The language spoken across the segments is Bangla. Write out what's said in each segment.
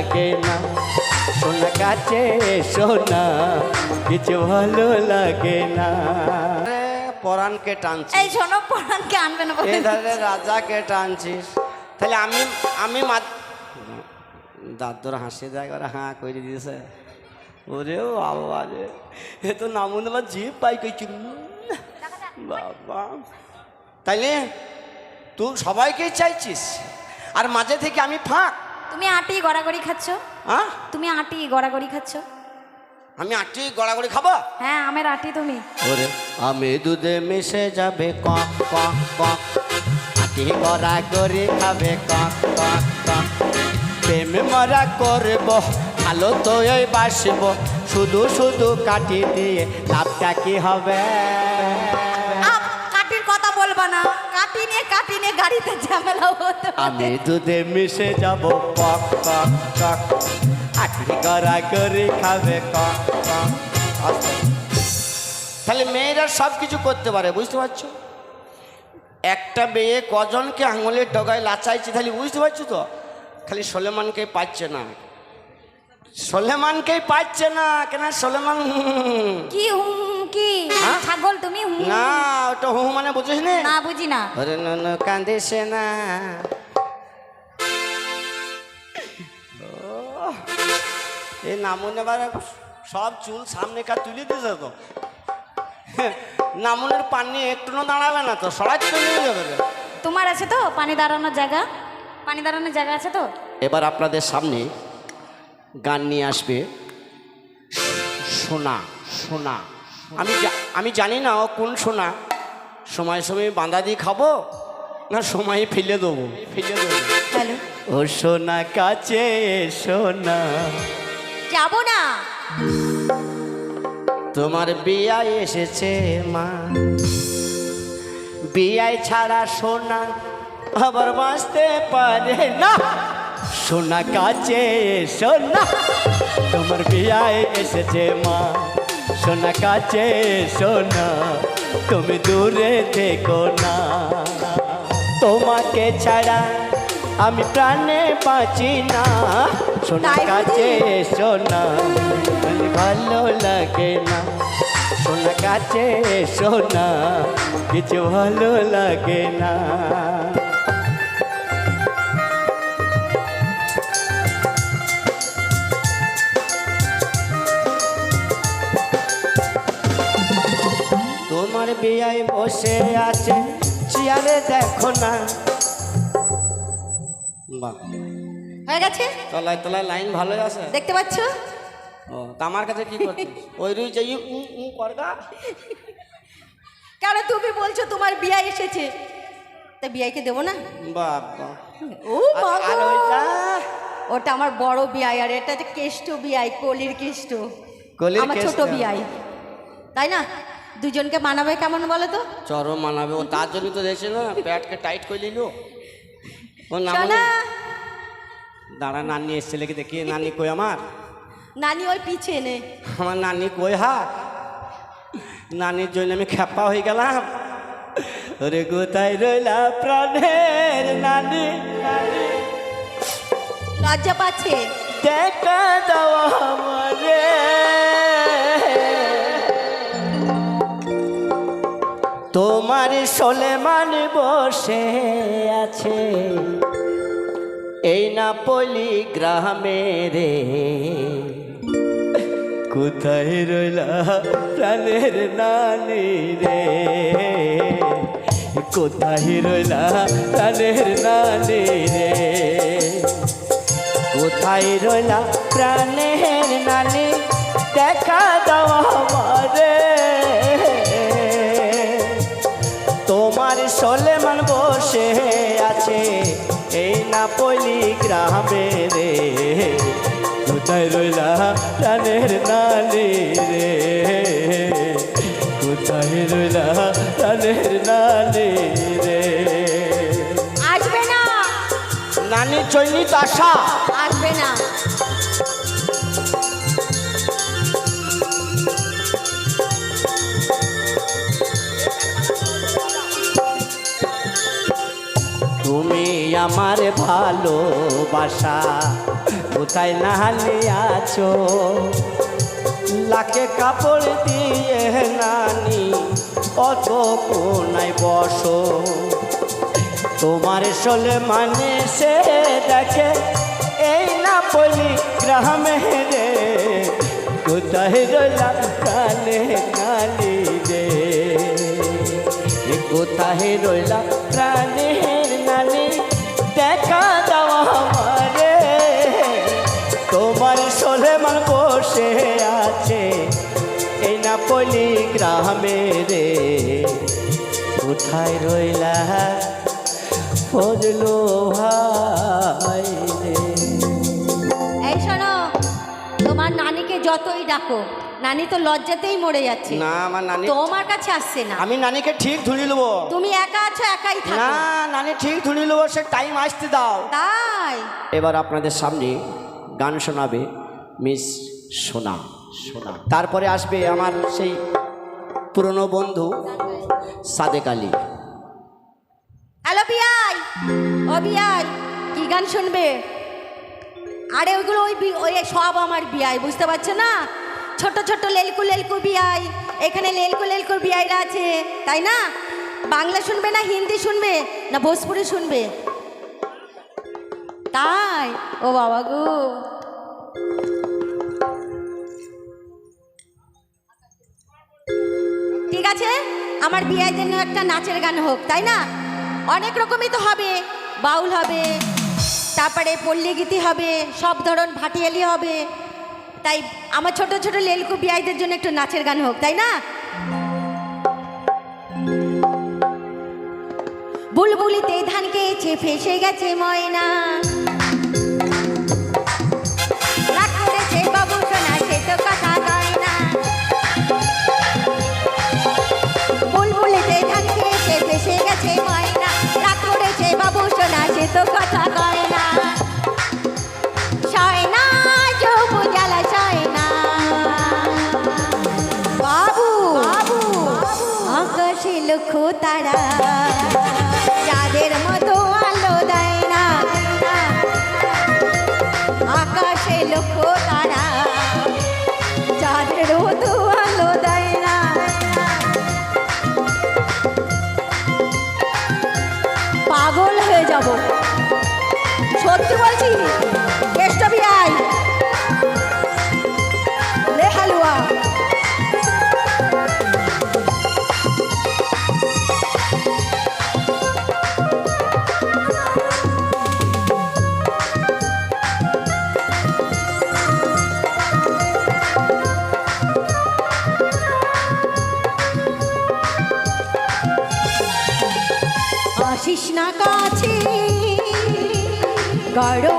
লাগে না। সোনা কাছে সোনা কিছু ভালো লাগে না। পরাণকে টানছিস। এই শোনো পরানকে আনবে না এই ধারে রাজাকে টানছিস। তাহলে আমি আমি মা দাদর হাসি দেয় করে হাঁ করে দিয়েছে। ওরে ও বাবা রে এ তো নামুন আবার জিপ পাই কইছি। বাবা। তাইলে তুই সবাইকে চাইছিস? আর মাঝে থেকে আমি ফাঁক। তুমি আটি গড়াগড়ি খাচ্ছ? হ্যাঁ? তুমি আটি গড়াগড়ি খাচ্ছ? আমি আটটি গড়াগড়ি খাব? হ্যাঁ আমের আটি তুমি। ওরে আমি দুধে মিশে যাবে কক কক কক আটি গড়া করে খাবে কক কক কক প্রেমে মরা করব ভালো তো ওই বাসব। শুধু শুধু কাটি দিয়ে লাভটা কি হবে? না গাড়িতে ঝামেলা হতো আমি দুধে মিশে যাব কক কক কক আটি গড়া করে খাবে কক কক তাহলে মেয়েরা সব কিছু করতে পারে বুঝতে পারছ? একটা মেয়ে কজনকে আঙুলের ডগায় লাচাইছে তাহলে বুঝতে পারছ তো? খালি সোলেমানকে পাচ্ছে না। সোলেমানকেই পাচ্ছে না কেন সোলেমান? কি হুম কি? ছাগল তুমি? না ওটা হু মানে বুঝিস নে? না বুঝি না। ওরে নন কান্দিস না। এই নামুন এবার সব চুল সামনে কার তুলে দিয়েছে তো? নামুনের পানি একটু না দাঁড়াবে না তো? সরাই চলে যাবে তোমার আছে তো পানি দাঁড়ানোর জায়গা? পানি দাঁড়ানোর জায়গা আছে তো? এবার আপনাদের সামনে গান নিয়ে আসবে সোনা সোনা। আমি আমি জানি না ও কোন সোনা। সময় সময় বাঁধা দিয়ে খাব না সময় ফেলে দেবো? ফেলে দেবো। হ্যালো ও সোনা কাছে সোনা। যাব না। তোমার বিয়ায় এসেছে মা। বিয়ায় ছাড়া সোনা আবার বাঁচতে পারে না। সোনা কাছে সোনা তোমার বিয়ায় এসেছে মা। সোনা কাছে সোনা তুমি দূরে থেকো না। তোমাকে ছাড়া আমি প্রাণে বাঁচি না। সোনা কাছে সোনা ভালো লাগে না। সোনা কাছে সোনা কিছু ভালো লাগে না। বিয়ায় বসে আছে চেয়ারে দেখো না। বাহ। হয়ে গেছে? তলায় তলায় লাইন ভালোই আছে। দেখতে পাচ্ছ? ও তা আমার কাছে কি করছিস? ওই রুই যাই উ উ করগা। কেন তুমি বলছো তোমার বিয়া এসেছে? তা বিয়াইকে দেবো না? বাবা। ও আর- ওইটা? ওটা আমার বড় বিয়াই আর এটা কেষ্ট বিয়াই কলির কেষ্ট। কলির আমার ছোট বিয়াই। তাই না? দুজনকে মানাবে কেমন বলো তো? চরম মানাবে। ও তার জন্য তো দেখছিল না প্যাটকে টাইট করে নিল। ও নাম সোনা দাঁড়া নানি এসছে লেগে দেখি নানি কই আমার? নানি ওই পিছে নে। আমার নানি কই হা? নানির জন্য আমি খেপা হয়ে গেলাম। ওরে কোথায় রইলা প্রাণের নানি নানি। লজ্জা পাচ্ছে। দেখা দাও আমারে। সোলেমান বসে আছে। এই না পলি গ্রামে রে। কোথায় রইলা প্রাণের নানি রে? কোথায় রইলা প্রাণের নানি রে? কোথায় রইলা প্রাণের নানি? দেখা দাও আমারে। সোলেমান বসে আছে এই না পলি গ্রামে রে। কোথায় রইলা প্রাণের নানি রে? কোথায় রইলা প্রাণের নানি রে? আসবে না। নানি চৈনিত আশা। আসবে না। আমার ভালোবাসা? কোথায় নাহালি আছো? লাকে কাপড় দিয়ে নানি, অত কোনায় বসো। তোমার সলে মানে সে দেখে, এই না বলি গ্রামে রে কোথায় রইলাম কালে কালি রে? কোথায় রইলাম প্রাণের বসে আছে এই না পলি গ্রামে রে। কোথায় রইলা ফজলো ভাই রে? এই শোনো তোমার নানিকে যতই ডাকো নানি তো লজ্জাতেই মরে যাচ্ছে। না আমার নানি তোমার কাছে আসছে না। আমি নানিকে ঠিক ধুলি নেব তুমি একা আছো একাই থাকো। না নানি ঠিক ধুলি নেব সে টাইম আসতে দাও। তাই? এবার আপনাদের সামনে গান শোনাবে মিস সোনা। সোনা। তারপরে আসবে আমার সেই পুরনো বন্ধু সাদেক আলী। হ্যালো বিয়াই ও বিয়াই কি গান শুনবে? আরে ওইগুলো ওই ওই সব আমার বিয়াই বুঝতে পারছ না? ছোট ছোট লেলকু লেলকু বিয়াই এখানে লেলকু লেলকু বিয়াইরা আছে তাই না? বাংলা শুনবে না হিন্দি শুনবে না ভোজপুরি শুনবে? তাই? ও বাবা গো। আমার বিয়ের জন্য একটা নাচের গান হোক, তাই না? অনেক রকমই তো হবে। বাউল হবে, তারপরে পল্লীগীতি হবে, সব ধরন ভাটিয়ালি হবে। তাই আমার ছোট ছোট লেলকু বিয়াইদের জন্য একটু নাচের গান হোক, তাই না? বুলবুলিতে ধান খেয়েছে ফেসে গেছে ময়না। আকাশে তারা না কাছে গরম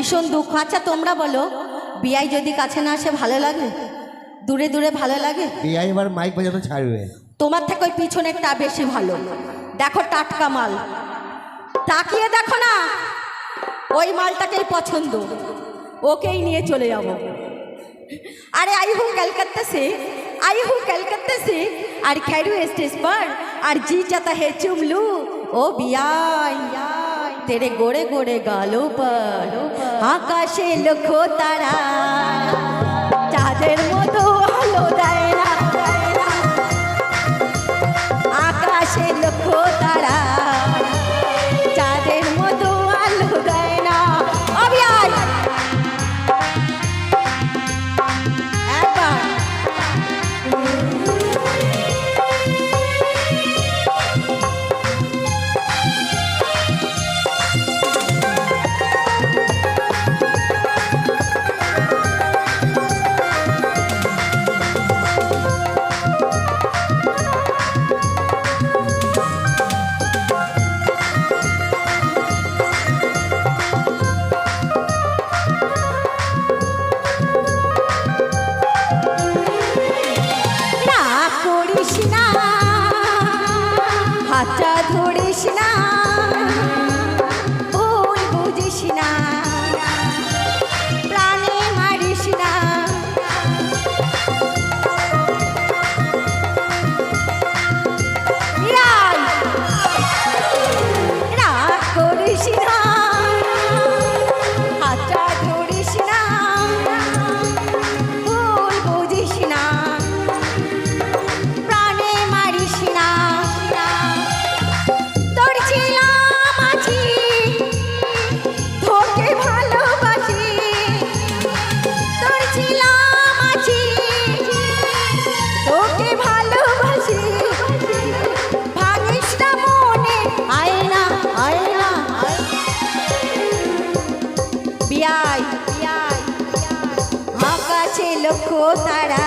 ভীষণ দুঃখ আচ্ছা তোমরা বলো বিয়াই যদি কাছে না আসে ভালো লাগে দূরে দূরে ভালো লাগে বিআই এবার মাইক বাজানো ছাড়বে তোমার থেকে ওই পিছনেরটা বেশি ভালো দেখো টাটকা মাল তাকিয়ে দেখো না ওই মালটাকেই পছন্দ ওকেই নিয়ে চলে যাব अरे आई हूँ कलकत्ता से आई हूँ कलकत्ता से और खैरू स्टेज पर और जी चाहता है चुम लूं ओ बियाई তেরে গোড়ে গোড়ে গালো পার। আকাশে লক্ষ্য তারা। চাঁদের মতো আলো দেয় না। আকাশে লক্ষ্য তারা। আকাশে লক্ষ্য তারা।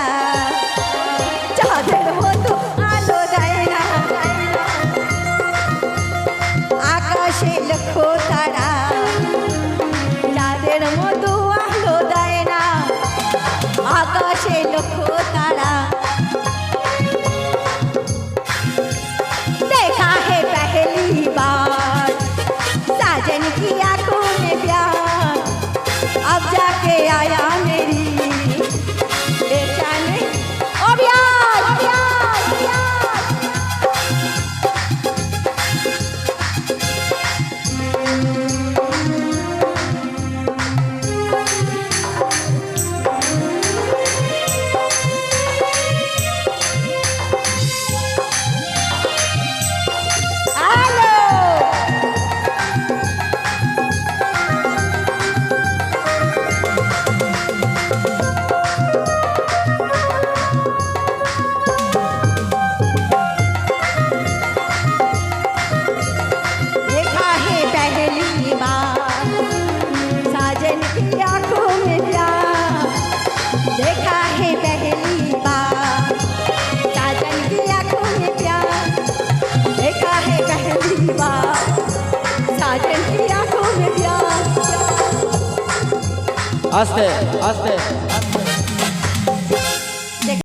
देखा है पहली बार। साजन की आँखों में प्यार, देखा है पहली बार। साजन की आँखों में प्यार। आस्ते आस्ते।